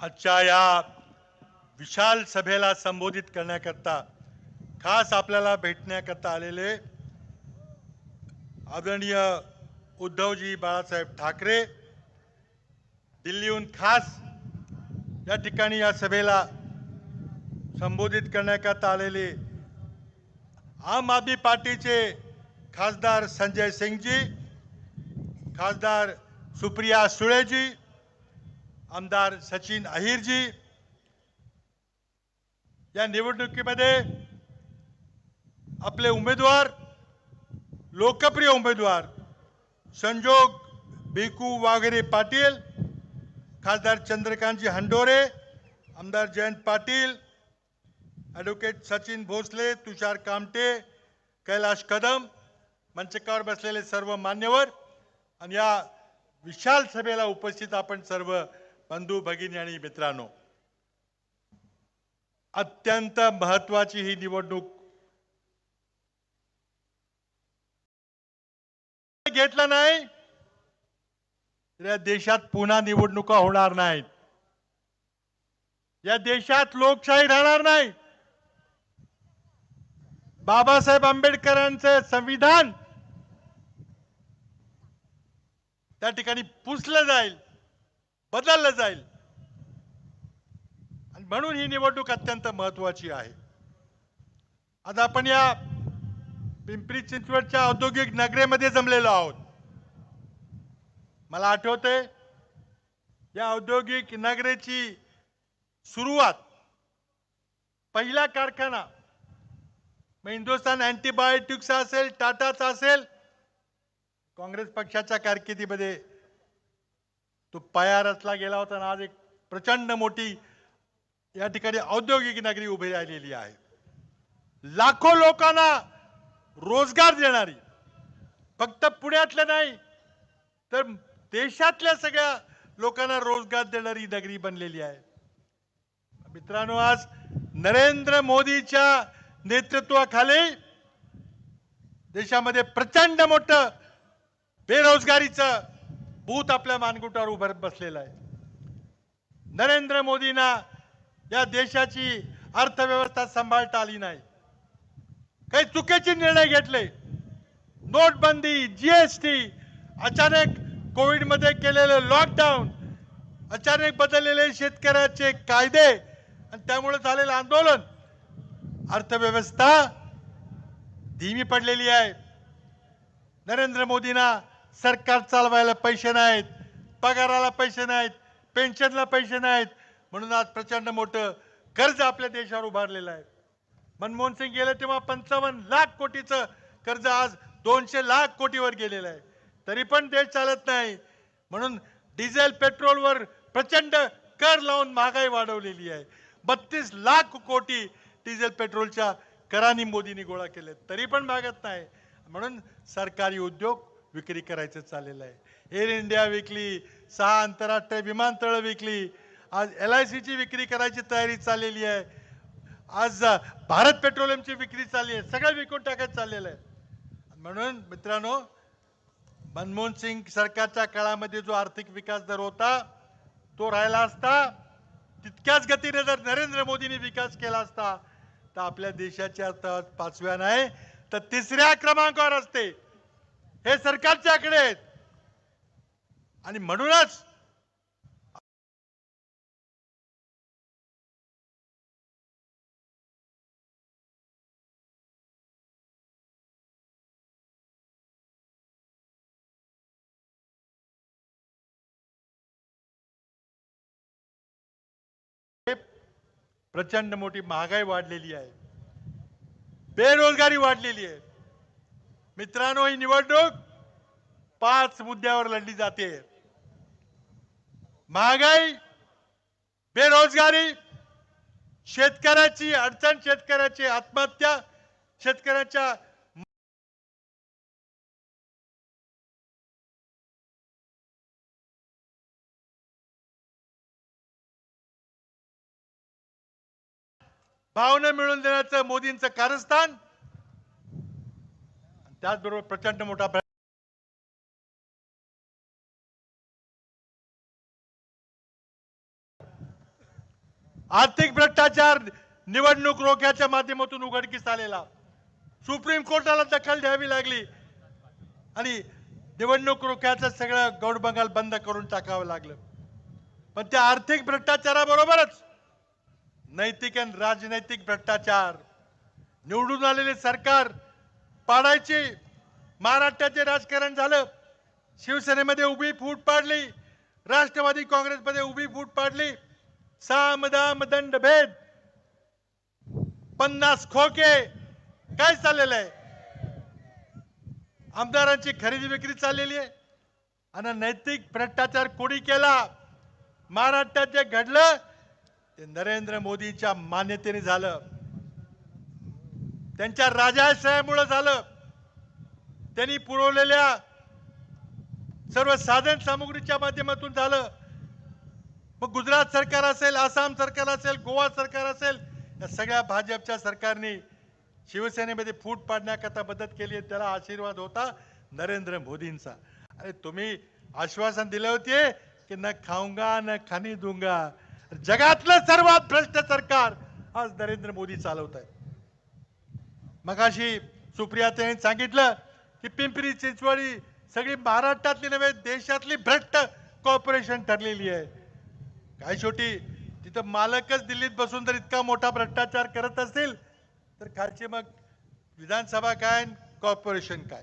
आजच्या या विशाल सभेला संबोधित करण्याकरता खास आपल्याला भेटण्याकरता आलेले आदरणीय उद्धवजी बाळासाहेब ठाकरे दिल्लीहून खास या ठिकाणी या सभेला संबोधित करण्याकरता आलेले आम आदमी पार्टीचे खासदार संजय सिंगजी खासदार सुप्रिया सुळेजी आमदार सचिन अहिरजी या निवडणुकीमध्ये आपले उमेदवार लोकप्रिय उमेदवार संजोग भिकू वाघरे पाटील खासदार चंद्रकांतजी हंडोरे आमदार जयंत पाटील ॲडव्होकेट सचिन भोसले तुषार कामटे कैलाश कदम मंचकावर बसलेले सर्व मान्यवर आणि या विशाल सभेला उपस्थित आपण सर्व बंधू भगिनी आणि मित्रांनो अत्यंत महत्वाची ही निवडणूक घेतला नाही या देशात पुन्हा निवडणुका होणार नाहीत. या देशात लोकशाही राहणार नाही. बाबासाहेब आंबेडकरांचे संविधान त्या ठिकाणी पुसलं जाईल. बदललं जाईल. आणि म्हणून ही निवडणूक अत्यंत महत्वाची आहे. आज आपण या पिंपरी चिंचवडच्या औद्योगिक नगरेमध्ये जमलेलो आहोत. मला आठवते या औद्योगिक नगरेची सुरुवात पहिला कारखाना मग हिंदुस्थान अँटीबायोटिक्सचा असेल टाटाचा असेल काँग्रेस पक्षाच्या कारकिर्दीमध्ये तो पाया रचला गेला होता आणि आज एक प्रचंड मोठी या ठिकाणी औद्योगिक नगरी उभी राहिलेली आहे. लाखो लोकांना रोजगार देणारी फक्त पुण्यातलं नाही तर देशातल्या सगळ्या लोकांना रोजगार देणारी नगरी बनलेली आहे. मित्रांनो आज नरेंद्र मोदीच्या नेतृत्वाखाली देशामध्ये प्रचंड मोठं बेरोजगारीचं भूत आपल्या मानगुटावर उभारत बसलेला आहे. नरेंद्र मोदींना या देशाची अर्थव्यवस्था सांभाळता आली नाही. काही चुकीचे निर्णय घेतले. नोटबंदी जीएसटी अचानक कोविडमध्ये केलेले लॉकडाऊन अचानक बदललेले शेतकऱ्याचे कायदे आणि त्यामुळे झालेलं आंदोलन. अर्थव्यवस्था धीमी पडलेली आहे. नरेंद्र मोदींना सरकार चालवायला पैसे नाहीत पगाराला पैसे नाहीत पेन्शनला पैसे नाहीत. म्हणून आज प्रचंड मोठं कर्ज आपल्या देशावर उभारलेलं आहे. मनमोहन सिंग गेले तेव्हा पंचावन्न लाख कोटीचं कर्ज आज दोनशे लाख कोटीवर गेलेलं आहे. तरी पण देश चालत नाही. म्हणून डिझेल पेट्रोलवर प्रचंड कर लावून महागाई वाढवलेली आहे. बत्तीस लाख कोटी डिझेल पेट्रोलच्या करानी मोदींनी गोळा केले तरी पण भागत नाही. म्हणून सरकारी उद्योग विक्री करायचं चाललेलं आहे. एअर इंडिया विकली सहा आंतरराष्ट्रीय विमानतळं विकली. आज एल आय सीची विक्री करायची तयारी चाललेली आहे. आज भारत पेट्रोलियमची विक्री चालली आहे. सगळं विकून टाकायचं चाललेलं आहे. म्हणून मित्रांनो मनमोहन सिंग सरकारच्या काळामध्ये जो आर्थिक विकास दर होता तो राहिला असता तितक्याच गतीने जर नरेंद्र मोदींनी विकास केला असता तर आपल्या देशाची अर्थव्यवस्था पाचव्या नाही तर तिसऱ्या क्रमांकावर असते. हे सरकारचे आकडे आहेत. आणि म्हणूनच प्रचंड मोठी महागाई वाढलेली आहे. बेरोजगारी वाढलेली आहे. मित्रांनो ही निवडणूक पाच मुद्द्यावर लढली जाते. महागाई बेरोजगारी शेतकऱ्याची अडचण शेतकऱ्याची आत्महत्या शेतकऱ्याच्या भावना मिळवून देण्याचं मोदींचं कारस्थान त्याचबरोबर प्रचंड मोठा आर्थिक भ्रष्टाचार निवडणूक रोख्याच्या माध्यमातून उघडकीस आलेला. सुप्रीम कोर्टाला दखल द्यावी लागली. आणि निवडणूक रोख्याचं सगळं गौडबंगाल बंद करून टाकावं लागलं. पण त्या आर्थिक भ्रष्टाचाराबरोबरच नैतिक आणि राजनैतिक भ्रष्टाचार निवडून आलेले सरकार पाडायची. महाराष्ट्राचे राजकारण झालं. शिवसेनेमध्ये उभी फूट पाडली. राष्ट्रवादी काँग्रेसमध्ये उभी फूट पाडली. साम दाम दंड भेद पन्नास खोके. काय चाललेलं आहे? आमदारांची खरेदी विक्री चाललेली आहे. आणि नैतिक भ्रष्टाचार कोणी केला? महाराष्ट्रात जे घडलं ते नरेंद्र मोदींच्या मान्यतेने झालं. त्यांच्या राजाश्रयामुळे झालं. त्यांनी पुरवलेल्या सर्व साधन सामुग्रीच्या माध्यमातून झालं. मग गुजरात सरकार असेल आसाम सरकार असेल गोवा सरकार असेल या सगळ्या भाजपच्या सरकारने शिवसेनेमध्ये फूट पाडण्याकरता मदत केली आहे त्याला आशीर्वाद होता नरेंद्र मोदींचा. अरे तुम्ही आश्वासन दिले होते की न खाऊंगा न खाणी दूंगा. जगातलं सर्वात भ्रष्ट सरकार आज नरेंद्र मोदी चालवत आहे मगाशी सुप्रियाताईंनी सांगितलं की पिंपरी चिंचवडी सगळी महाराष्ट्रातली नव्हे देशातली भ्रष्ट कॉर्पोरेशन ठरलेली आहे. काय शेवटी तिथं मालकच दिल्लीत बसून जर इतका मोठा भ्रष्टाचार करत असतील तर खालची मग विधानसभा काय कॉर्पोरेशन काय?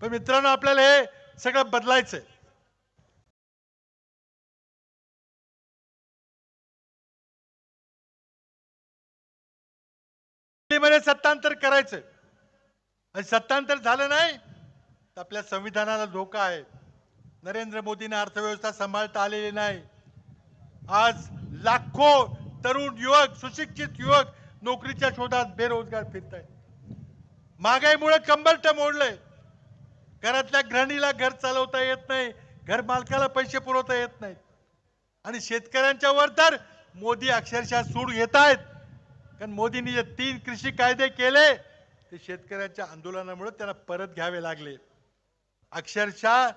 पण मित्रांनो आपल्याला हे सगळं बदलायचंय. सत्तांतर करायचं आणि सत्तांतर झालं नाही तर आपल्या संविधानाला धोका आहे. नरेंद्र मोदींना अर्थव्यवस्था सांभाळता आलेली नाही. आज लाखो तरुण युवक सुशिक्षित युवक नोकरीच्या शोधात बेरोजगार फिरत आहेत महागाईमुळे कंबरट मोडलंय. घरातल्या गृहिणीला घर चालवता येत नाही घर मालकाला पैसे पुरवता येत नाहीत. आणि शेतकऱ्यांच्या वर तर मोदी अक्षरशः सूड घेत आहेत कारण मोदींनी जे तीन कृषी कायदे केले ते शेतकऱ्यांच्या आंदोलनामुळे त्यांना परत घ्यावे लागले. अक्षरशः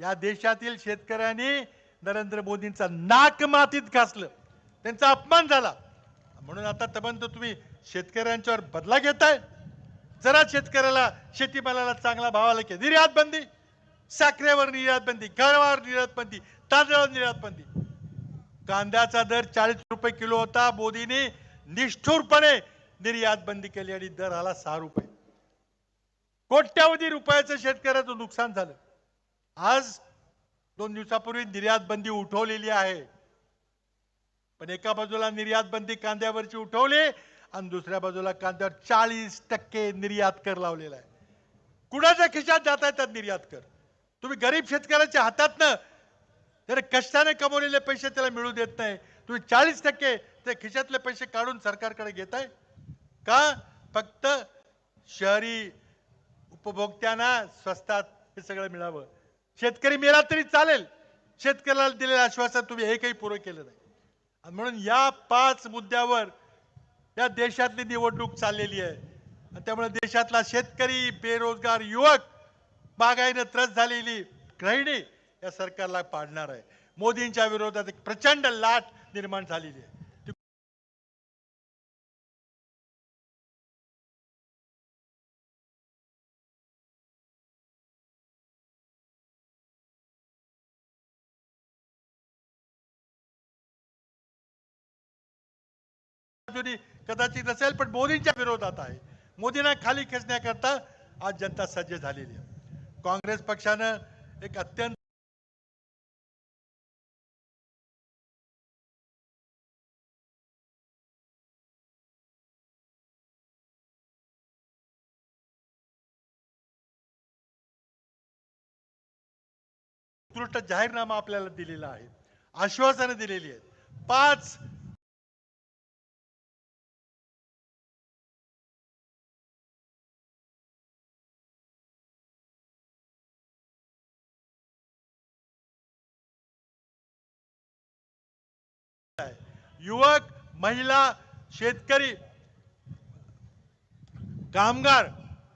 या देशातील शेतकऱ्यांनी नरेंद्र मोदींचा नाक मातीत घासलं. त्यांचा अपमान झाला. म्हणून आता तबंत तुम्ही शेतकऱ्यांच्यावर बदला घेताय. जरा शेतकऱ्याला शेतीमालाला चांगला भाव आला की निर्यात बंदी साखरेवर निर्यात बंदी गव्हावर निर्यात बंदी तांदळावर निर्यात बंदी. कांद्याचा दर चाळीस रुपये किलो होता मोदींनी. निष्ठुरपणे निर्यात बंदी केली आणि दर आला सहा रुपये. कोट्यावधी रुपयाचं शेतकऱ्याचं नुकसान झालं. आज दोन दिवसापूर्वी निर्यात बंदी उठवलेली आहे. पण एका बाजूला निर्यात बंदी कांद्यावरची उठवली आणि दुसऱ्या बाजूला कांद्यावर चाळीस टक्के निर्यात कर लावलेला आहे. कुणाच्या खिशात जात आहे त्यात निर्यात कर. तुम्ही गरीब शेतकऱ्याच्या हातात ना त्याने कष्टाने कमवलेले पैसे त्याला मिळू देत नाही तुम्ही चाळीस टक्के ते खिशातले पैसे काढून सरकारकडे घेताय का फक्त शहरी उपभोक्त्यांना स्वस्तात हे सगळं मिळावं? शेतकरी मिळाला तरी चालेल. शेतकऱ्याला दिलेलं आश्वासन तुम्ही हे काही पुरं केलं नाही. म्हणून या पाच मुद्द्यावर या देशातली निवडणूक चाललेली आहे. आणि त्यामुळे देशातला शेतकरी बेरोजगार युवक बागाईनं त्रस्त झालेली गृहिणी या सरकारला पाडणार आहे. मोदींच्या विरोधात एक प्रचंड लाट निर्माण झालेली आहे. ती कदाचित असेल पण मोदींच्या विरोधात आहे. मोदींना खाली खेचण्याकरता आज जनता सज्ज झालेली आहे. काँग्रेस पक्षानं एक अत्यंत उत्कृष्ट जाहीरनामा आपल्याला दिलेला आहे. आश्वासनं दिलेली आहेत. पाच आहे. युवक महिला शेतकरी कामगार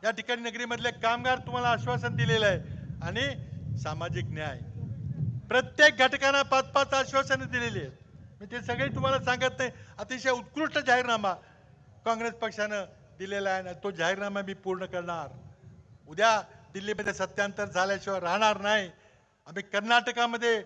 या ठिकाणी नगरीमधले कामगार तुम्हाला आश्वासन दिलेलं आहे. आणि सामाजिक न्याय. प्रत्येक घटकांना पाच पाच आश्वासनं दिलेली आहेत. मी ते सगळे तुम्हाला सांगत नाही. अतिशय उत्कृष्ट जाहीरनामा काँग्रेस पक्षानं दिलेला आहे. आणि तो जाहीरनामा मी पूर्ण करणार. उद्या दिल्लीमध्ये सत्यांतर झाल्याशिवाय राहणार नाही. आम्ही कर्नाटकामध्ये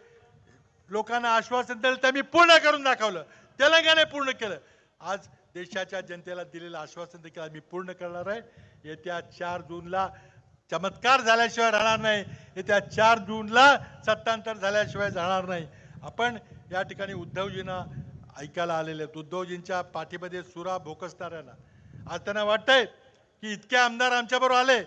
लोकांना आश्वासन दिलं ते मी पूर्ण करून दाखवलं. तेलंगणाने पूर्ण केलं. आज देशाच्या जनतेला दिलेलं आश्वासन देखील आम्ही पूर्ण करणार आहे. येत्या चार जूनला चमत्कार झाल्याशिवाय राहणार नाही. येत्या चार जूनला सत्तांतर झाल्याशिवाय राहणार नाही. आपण या ठिकाणी उद्धवजींना ऐकायला आलेले आहेत. उद्धवजींच्या पाठीमध्ये सुरा भोकसणाऱ्यांना आज त्यांना वाटतंय की इतके आमदार आमच्याबरोबर आले.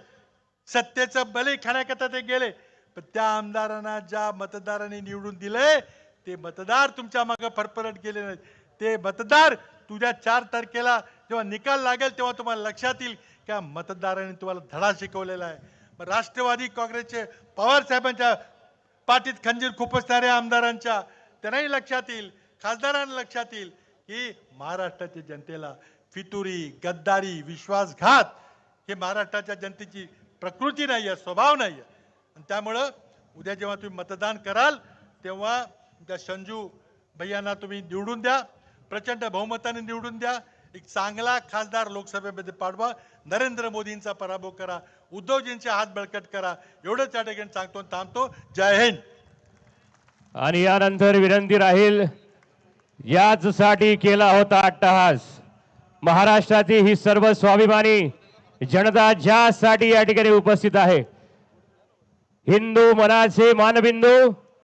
सत्तेचं बली खाण्याकरता ते गेले. पण त्या आमदारांना ज्या मतदारांनी निवडून दिलंय ते मतदार तुमच्या मागे फरफरट गेले नाहीत. ते मतदार तुझ्या चार तारखेला जेव्हा निकाल लागेल तेव्हा तुम्हाला लक्षात येईल का मतदारांनी तुम्हाला धडा शिकवलेला आहे. मग राष्ट्रवादी काँग्रेसचे पवार साहेबांच्या पाठीत खंजीर खुपसणाऱ्या आमदारांच्या त्यांनाही लक्षात येईल खासदारांना लक्षात येईल की महाराष्ट्राच्या जनतेला फितुरी गद्दारी विश्वासघात हे महाराष्ट्राच्या जनतेची प्रकृती नाही आहे स्वभाव नाही आहे आणि त्यामुळं उद्या जेव्हा तुम्ही मतदान कराल तेव्हा त्या संजू भैयांना तुम्ही निवडून द्या प्रचंड बहुमताने निवडून द्या. एक चांगला खासदार लोकसभेमध्ये पाठवा. नरेंद्र मोदींचा पराभव करा. उद्धवजींचे हात बळकट करा. एवढंच या ठिकाणी सांगतो थांबतो. जय हिंद. आणि यानंतर विनंती राहील याचसाठी केला होता अट्टहास. महाराष्ट्रातील ही सर्व स्वाभिमानी जनता ज्यासाठी या ठिकाणी उपस्थित आहे हिंदू मनाचे मानबिंदू